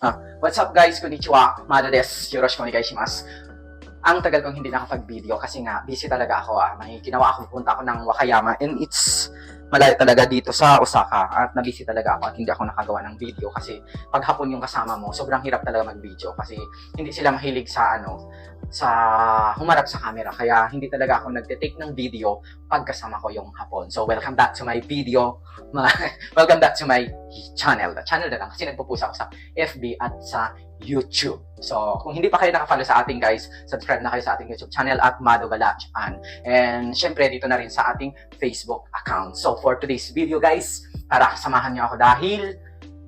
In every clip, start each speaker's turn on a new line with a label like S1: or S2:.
S1: あ、What's up guys? こんにちは。まるです。よろしくお願いします。Ang tagal kong hindi nakapag-video kasi nga busy talaga ako. Ah. May ginawa ako, punta ako ng Wakayama and it's malayo talaga dito sa Osaka at na-busy talaga ako at hindi ako nakagawa ng video kasi pag hapon yung kasama mo, sobrang hirap talaga mag-video kasi hindi sila mahilig sa ano, sa humarap sa camera. Kaya hindi talaga ako nagte-take ng video pag kasama ko yung hapon. So welcome back to my video. Welcome back to my channel. Channel na lang kasi nagpo-post ako sa FB at sa YouTube. So, kung hindi pa kayo nakafollow sa ating guys, subscribe na kayo sa ating YouTube channel at Mado Balachan. And syempre, dito na rin sa ating Facebook account. So, for today's video guys, para samahan niyo ako dahil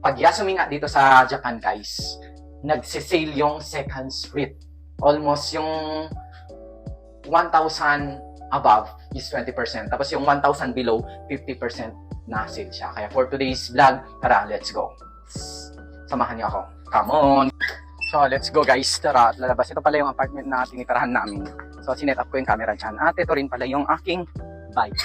S1: pag Yasumi nga dito sa Japan guys, nagsisale yung second street. Almost yung 1,000 above is 20%. Tapos yung 1,000 below, 50% na sale siya. Kaya for today's vlog, tara, let's go. Samahan niyo ako. Come on! So, let's go guys. Tara, lalabas. Ito pala yung apartment na tinitirahan namin. So, sinet up ko yung camera dyan. At ito rin pala yung aking bike.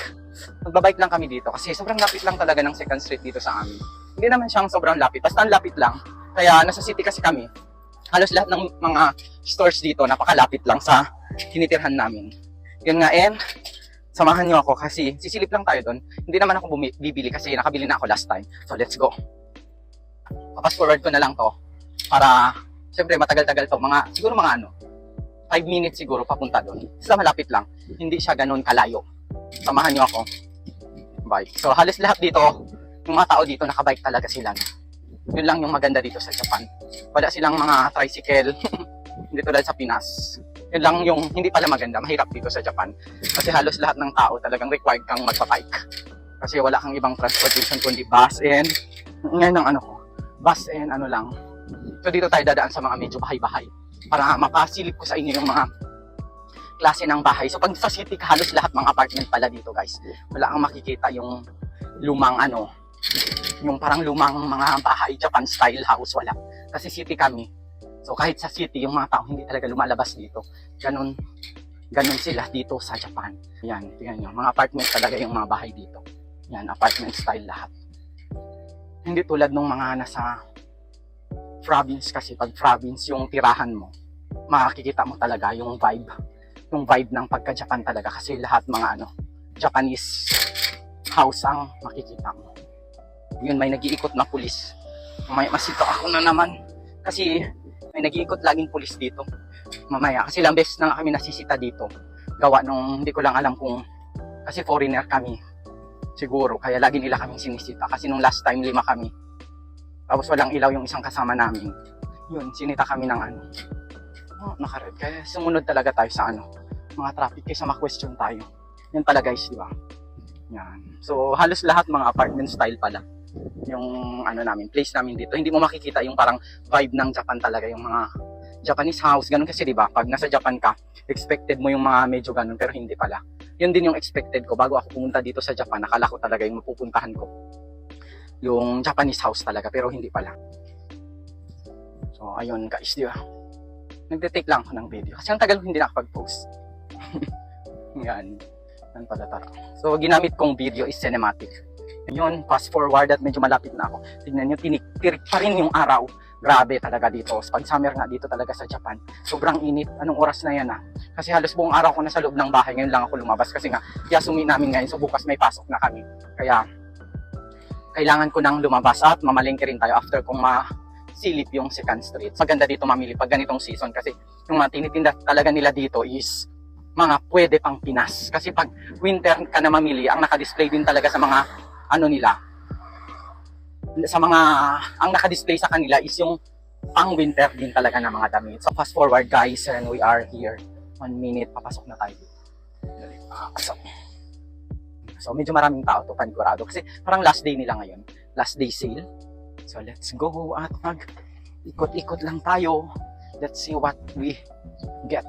S1: Magbabike lang kami dito kasi sobrang lapit lang talaga ng second street dito sa amin. Hindi naman siyang sobrang lapit. Basta ang lapit lang. Kaya nasa city kasi kami. Halos lahat ng mga stores dito napakalapit lang sa tinitirhan namin. Yun nga, and samahan niyo ako kasi sisilip lang tayo doon. Hindi naman ako bumi- bibili kasi nakabili na ako last time. So, let's go. Papas forward ko na lang to para Siyempre, matagal-tagal to. Mga, siguro mga ano, 5 minutes siguro papunta doon. Basta malapit lang. Hindi siya ganun kalayo. Samahan niyo ako. Bike. So, halos lahat dito, yung mga tao dito, nakabike talaga sila. Yun lang yung maganda dito sa Japan. Wala silang mga tricycle. hindi tulad sa Pinas. Yun lang yung hindi pala maganda. Mahirap dito sa Japan. Kasi halos lahat ng tao talagang required kang magpa-bike. Kasi wala kang ibang transportation kundi bus and ngayon ang ano ko, bus and ano lang, So dito tayo dadaan sa mga medyo bahay-bahay para mapasilip ko sa inyo yung mga klase ng bahay. So pag sa city halos lahat mga apartment pala dito guys. Wala kang makikita yung lumang ano, yung parang lumang mga bahay, Japan style house, wala. Kasi city kami. So kahit sa city, yung mga tao hindi talaga lumalabas dito. Ganon, ganon sila dito sa Japan. Yan, tingnan nyo. Mga apartment talaga yung mga bahay dito. Yan, apartment style lahat. Hindi tulad nung mga nasa province kasi pag province yung tirahan mo, makikita mo talaga yung vibe. Yung vibe ng pagka-Japan talaga kasi lahat mga ano, Japanese house ang makikita mo. Yun, may nag-iikot na pulis. Mamaya masito ako na naman kasi may nag-iikot laging pulis dito. Mamaya, kasi ilang beses na kami nasisita dito. Gawa nung hindi ko lang alam kung kasi foreigner kami siguro kaya lagi nila kaming sinisita kasi nung last time lima kami tapos walang ilaw yung isang kasama namin. Yun, sinita kami ng ano. Oh, nakared. Kaya sumunod talaga tayo sa ano, mga traffic kaysa ma-question tayo. Yan pala guys, di ba? Yan. So, halos lahat mga apartment style pala. Yung ano namin, place namin dito. Hindi mo makikita yung parang vibe ng Japan talaga, yung mga Japanese house. Ganun kasi, di ba? Pag nasa Japan ka, expected mo yung mga medyo ganun, pero hindi pala. Yun din yung expected ko. Bago ako pumunta dito sa Japan, nakala ko talaga yung mapupuntahan ko yung Japanese house talaga pero hindi pala. So ayun guys, di ba? Nagde-take lang ako ng video kasi ang tagal hindi nakapag-post. Yan. Yan pala tara. So ginamit kong video is cinematic. Yun, fast forward at medyo malapit na ako. Tingnan nyo, tinik, tirik pa rin yung araw. Grabe talaga dito. Pag summer nga dito talaga sa Japan, sobrang init. Anong oras na yan ah? Kasi halos buong araw ko na sa loob ng bahay. Ngayon lang ako lumabas kasi nga, yasumi namin ngayon. So bukas may pasok na kami. Kaya kailangan ko nang lumabas at mamalengke rin tayo after kong masilip yung second street. Maganda dito mamili pag ganitong season kasi yung mga tinitinda talaga nila dito is mga pwede pang Pinas. Kasi pag winter ka na mamili, ang nakadisplay din talaga sa mga ano nila, sa mga, ang nakadisplay sa kanila is yung pang winter din talaga ng mga damit. So fast forward guys and we are here. One minute, papasok na tayo. Dali, papasok. So medyo maraming tao to, panigurado. Kasi parang last day nila ngayon. Last day sale. So let's go at mag ikot-ikot lang tayo. Let's see what we get.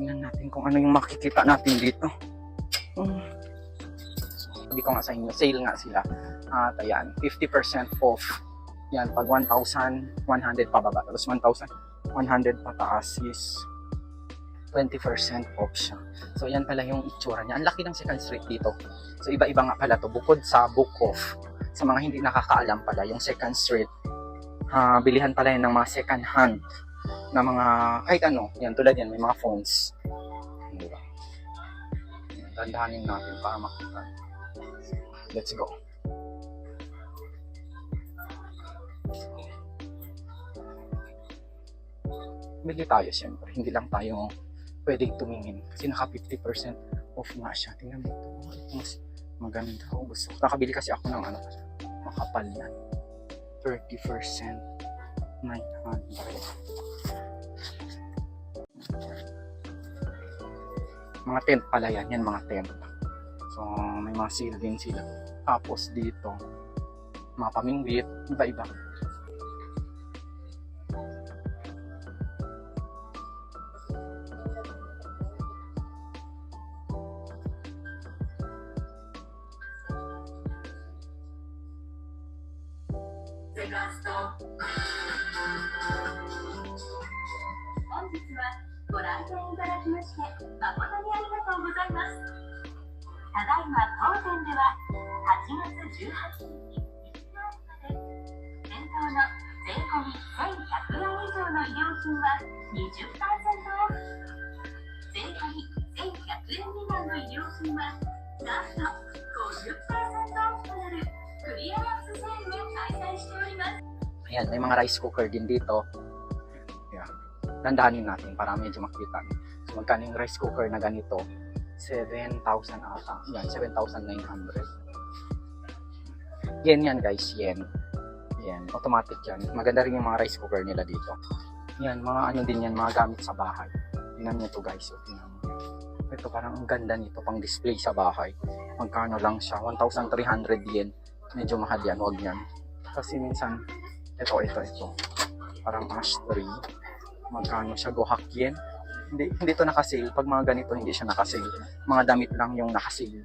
S1: Tingnan natin kung ano yung makikita natin dito. Hmm. Sabi ko nga sa inyo, sale nga sila. At ayan, 50% off. Yan, pag 1,100 pababa. Tapos 1,100 pataas is 20% off siya. So, yan pala yung itsura niya. Ang laki ng second street dito. So, iba-iba nga pala to. Bukod sa book off, sa mga hindi nakakaalam pala, yung second street ah, bilihan pala yan ng mga second hand na mga, kahit ano, yan, tulad yan, may mga phones. Di ba? Yan, Dandahanin natin para makita. Let's go. Bili tayo siyempre. Hindi lang tayo pwedeng tumingin. Kasi naka 50% off nga siya. Tingnan mo ito. Mas maganda. Oh, gusto. Kakabili kasi ako ng ano, makapal yan. 30%. 900. Mga tent pala yan. Yan mga tent. So, may mga sale din sila. Tapos dito, mga pamingwit, iba-iba.
S2: 本日はご来店いただきまして誠にありがとうございますただいま当店では8月18日日曜日まで店頭の税込み1100円以上の衣料品は20%オフ。税込1100円未満の衣料品はなんと
S1: Ayan, may mga rice cooker din dito. Ayan. Dandahanin natin para medyo makita. So, magkano yung rice cooker na ganito? 7,000 ata. Yan, 7,900. Yen yan guys, yen. Yen, automatic yan. Maganda rin yung mga rice cooker nila dito. Yan, mga ano din yan, mga gamit sa bahay. Tingnan nyo to guys. O, tingnan mo. Ito parang ang ganda nito pang display sa bahay. Magkano lang siya? 1,300 yen. Medyo mahal yan, wag yan. Kasi minsan, ito, ito, ito. Parang ash tree. Magkano siya? Gohak yen. Hindi, hindi to nakasale. Pag mga ganito, hindi siya nakasale. Mga damit lang yung nakasale.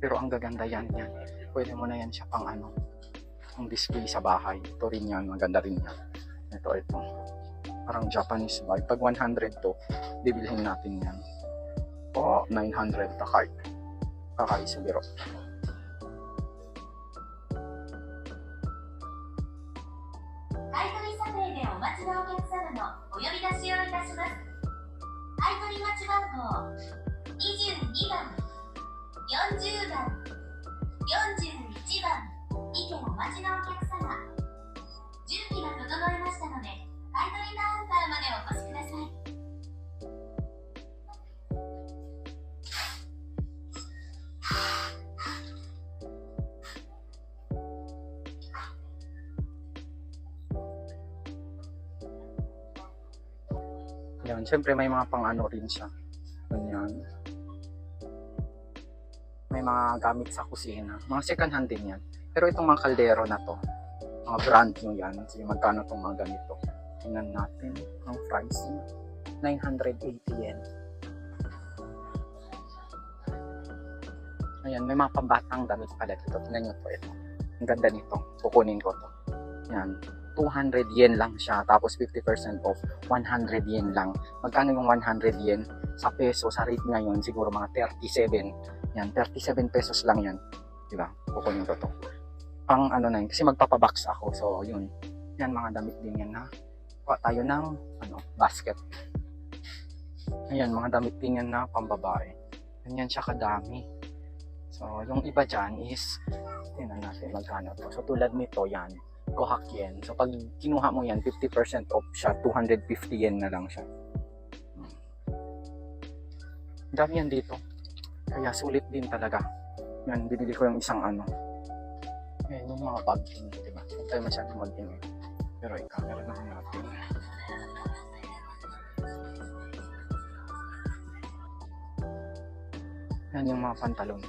S1: Pero ang gaganda yan, yan. Pwede mo na yan siya pang ano, pang display sa bahay. Ito rin yan, maganda rin yan. Ito, ito. Parang Japanese vibe. Pag 100 to, bibilhin natin yan. O, 900 takay. Kakaisa biro.
S2: 40番41番にてお待ちのお客様準備が整いましたので買取カウンターまでお越しください
S1: Yan, syempre may mga pang-ano rin siya. Ganyan. May mga gamit sa kusina. Mga second hand din yan. Pero itong mga kaldero na to, mga brand new yan. Sige, magkano itong mga ganito? Tingnan natin ang price niya. 980 yen. Ayan, may mga pambatang damit pala dito. Tingnan nyo to, ito. Ang ganda nito. Kukunin ko to. Yan. 200 yen lang siya. Tapos 50% off. 100 yen lang. Magkano yung 100 yen? Sa peso, sa rate ngayon, siguro mga 37. Yan, 37 pesos lang yan. Diba? Kukunin ko to. Pang ano na yun, kasi magpapabox ako. So, yun. Yan, mga damit din yan na. Kuha tayo ng ano, basket. Ayan, mga damit din yan na pambabae. Ganyan siya kadami. So, yung iba dyan is, tingnan natin magkano to. So, tulad nito, yan. Gohak yen. So, pag kinuha mo yan, 50% off siya. 250 yen na lang siya. Hmm. Dami yan dito. Kaya sulit din talaga. Yan, binili ko yung isang ano. Eh, yung mga pag-in, di ba? Huwag tayo masyadong mag-in. Pero ikaw, talagang natin. Yan yung mga pantalon.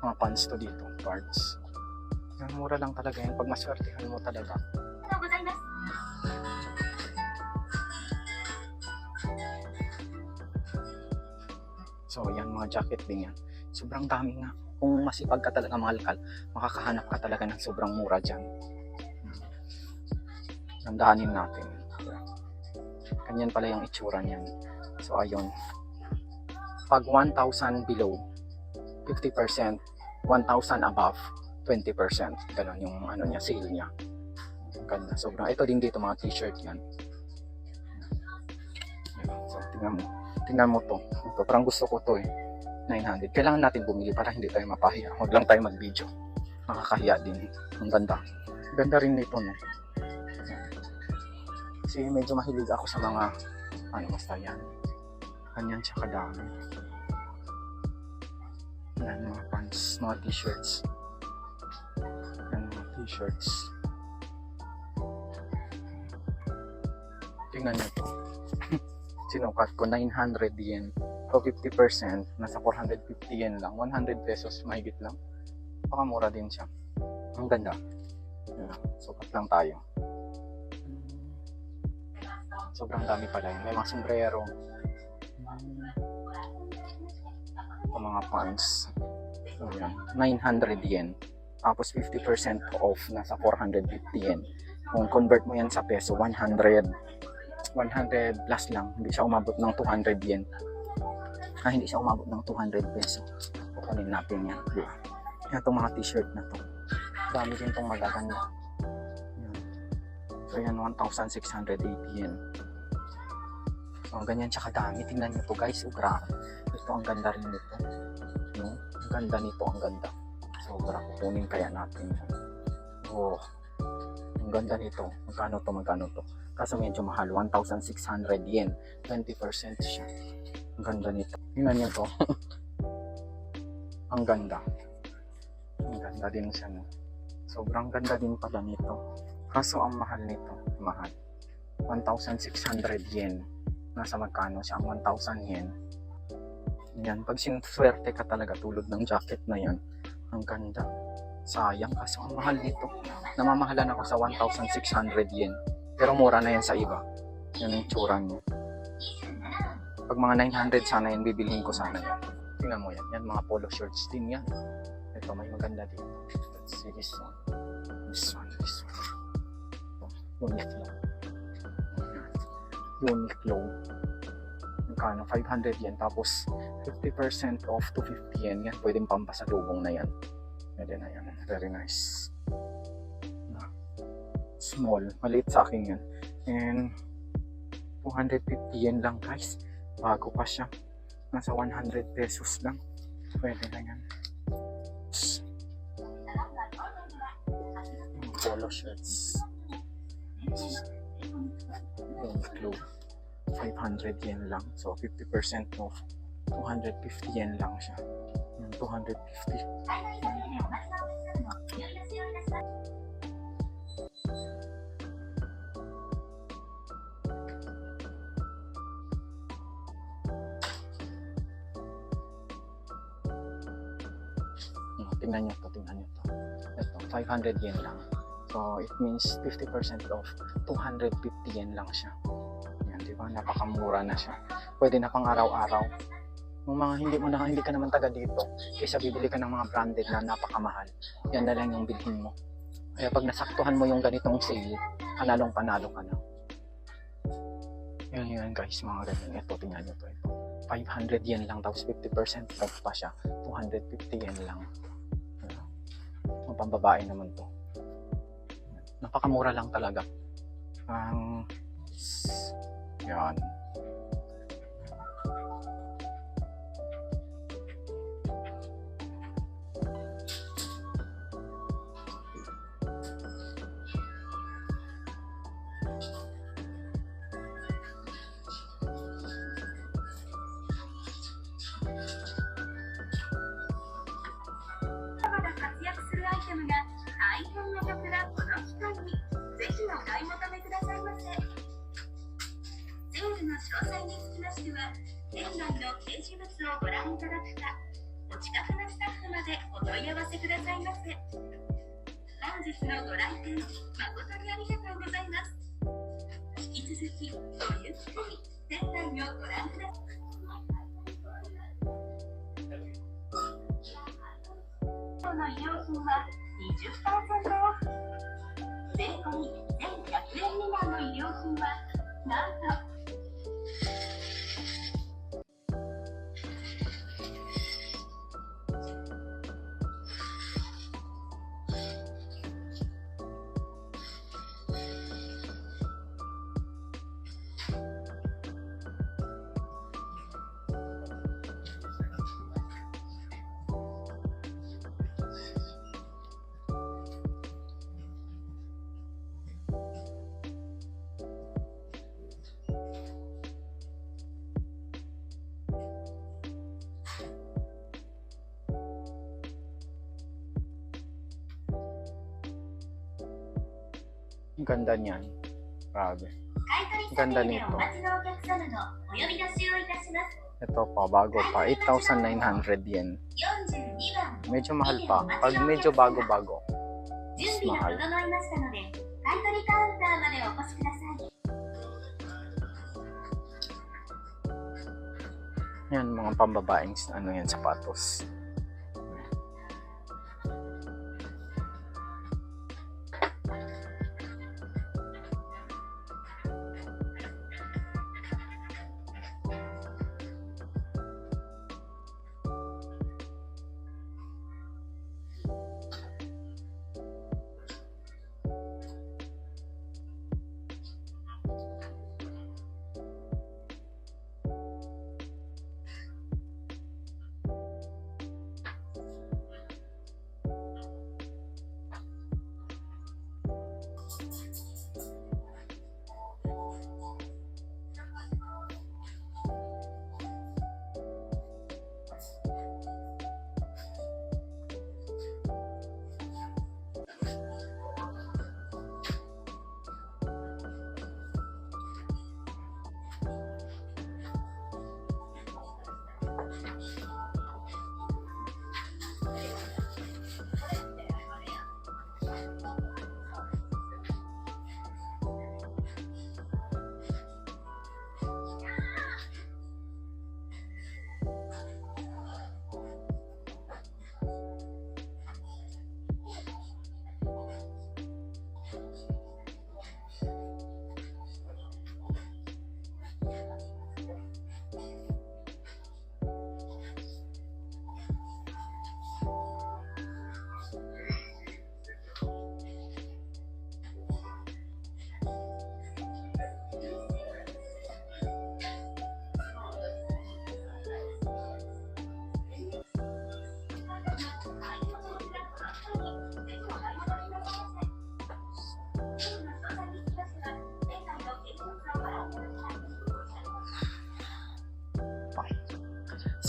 S1: Mga pants to dito, parts. Yan, mura lang talaga yan. Pag maswertihan mo talaga. So, yan mga jacket din yan. Sobrang dami nga. Kung masipag ka talaga mahalkal, makakahanap ka talaga ng sobrang mura dyan. Hmm. Gandahanin natin. Ganyan pala yung itsura niyan. So, ayun. Pag 1,000 below, 50%. 1,000 above, 20%. Ganun yung ano niya, sale niya. Ganda. Sobrang. Ito din dito mga t-shirt yan. So, tingnan mo. Tingnan mo to. Ito, parang gusto ko to eh. 900. Kailangan natin bumili para hindi tayo mapahiya. Huwag lang tayo mag-video. Nakakahiya din. Ang ganda. Ganda rin nito, no? Kasi medyo mahilig ako sa mga ano basta yan. Ganyan siya kadami. Yan, mga pants, mga t-shirts. Yan, mga t-shirts. Tingnan niyo to. Sinukat ko 900 yen. So 50%, nasa 450 yen lang. 100 pesos, mahigit lang. Baka mura din siya. Ang ganda. Yan, sukat lang tayo. Sobrang dami pala yun. May mga sombrero. O mga pants. So, yan. 900 yen. Tapos 50% off, nasa 450 yen. Kung convert mo yan sa peso, 100. 100 plus lang. Hindi siya umabot ng 200 yen. Ah, hindi siya umabot ng 200 peso. Kukunin natin yan. Di ba? Yan itong mga t-shirt na to. Dami din itong magaganda. Yan. So yan, 1,680 yen. So, ganyan siya kadami. Tingnan nyo to guys. Oh, grabe. Ito, ang ganda rin nito. No? Ang ganda nito, ang ganda. Sobra. Kukunin kaya natin. Oh. Ang ganda nito. Magkano to, magkano to. Kaso medyo mahal. 1,600 yen. 20% siya. Ang ganda nito. Tingnan nyo to. ang ganda. Ang ganda din siya. No? Sobrang ganda din pala nito. Kaso ang mahal nito. Mahal. 1,600 yen nasa magkano siya ang 1,000 yen. Yan, pag sinuswerte ka talaga tulad ng jacket na yan, ang ganda. Sayang kasi ang mahal nito. Namamahalan ako sa 1,600 yen. Pero mura na yan sa iba. Yan ang tsura niya. Pag mga 900 sana yan, bibilhin ko sana yan. Tingnan mo yan. Yan, mga polo shirts din yan. Ito, may maganda dito. Let's see this one. This one, this one. Ito, Uniqlo. Yan. Uniqlo. Magkano? 500 yen. Tapos, 50% off to 50 yen. Yan, pwedeng pampasalubong na yan. Pwede na yan. Very nice. Small. Maliit sa akin yan. And, 250 yen lang guys. Bago pa siya. Nasa 100 pesos lang. Pwede na yan. Yung Polo shirts. Uniqlo. 500 yen lang. So, 50% off. 250 yen lang siya. Yung 250. Tingnan nyo to, tingnan nyo to. Ito, 500 yen lang. So, it means 50% off. 250 yen lang siya. Yan, di ba? Napakamura na siya. Pwede na pang araw-araw. Yung mga hindi mo na, hindi ka naman taga dito, kaysa bibili ka ng mga branded na napakamahal, yan na lang yung bilhin mo. Kaya pag nasaktuhan mo yung ganitong sale, panalong panalo ka na. Yan yan guys, mga ganyan. Ito, tingnan nyo to. Ito. 500 yen lang, tapos 50% off pa siya. 250 yen lang. Pambabae naman to. Napakamura lang talaga. Ang yan.
S2: ルの詳細につきましては店内の掲示物をご覧いただくかお近くのスタッフまでお問い合わせくださいませ本日のご来店誠にありがとうございます引き続きごゆっくり店内をご覧ください税込1100円未満の衣料品はなんと
S1: Ang ganda niyan. Grabe.
S2: Ang ganda nito.
S1: Ito pa, bago pa. 8,900 yen. Medyo mahal pa. Pag medyo bago-bago.
S2: Mahal.
S1: Yan, mga pambabaeng ano yan, sapatos.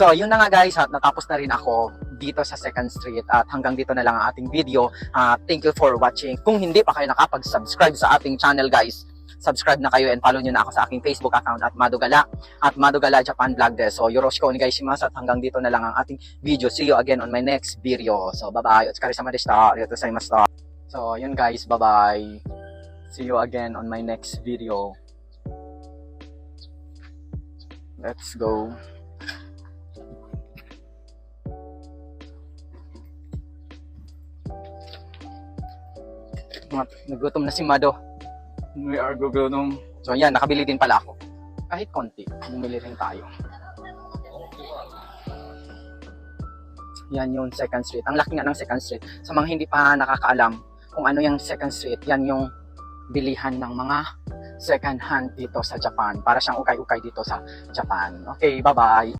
S1: So, yun na nga guys, at natapos na rin ako dito sa Second Street at hanggang dito na lang ang ating video. Ah, thank you for watching. Kung hindi pa kayo nakapag-subscribe sa ating channel guys, subscribe na kayo and follow nyo na ako sa aking Facebook account at Madugala at Madugala Japan Vlog des. So, yoroshiku onegaishimasu at hanggang dito na lang ang ating video. See you again on my next video. So, bye-bye. Otsukaresama deshita. Arigatou gozaimashita. So, yun guys, bye-bye. See you again on my next video. Let's go. Nagutom na si Mado. We are gugutom. So yan, nakabili din pala ako. Kahit konti, bumili rin tayo. Yan yung second street. Ang laki nga ng second street. Sa mga hindi pa nakakaalam kung ano yung second street, yan yung bilihan ng mga second hand dito sa Japan. Para siyang ukay-ukay dito sa Japan. Okay, bye-bye.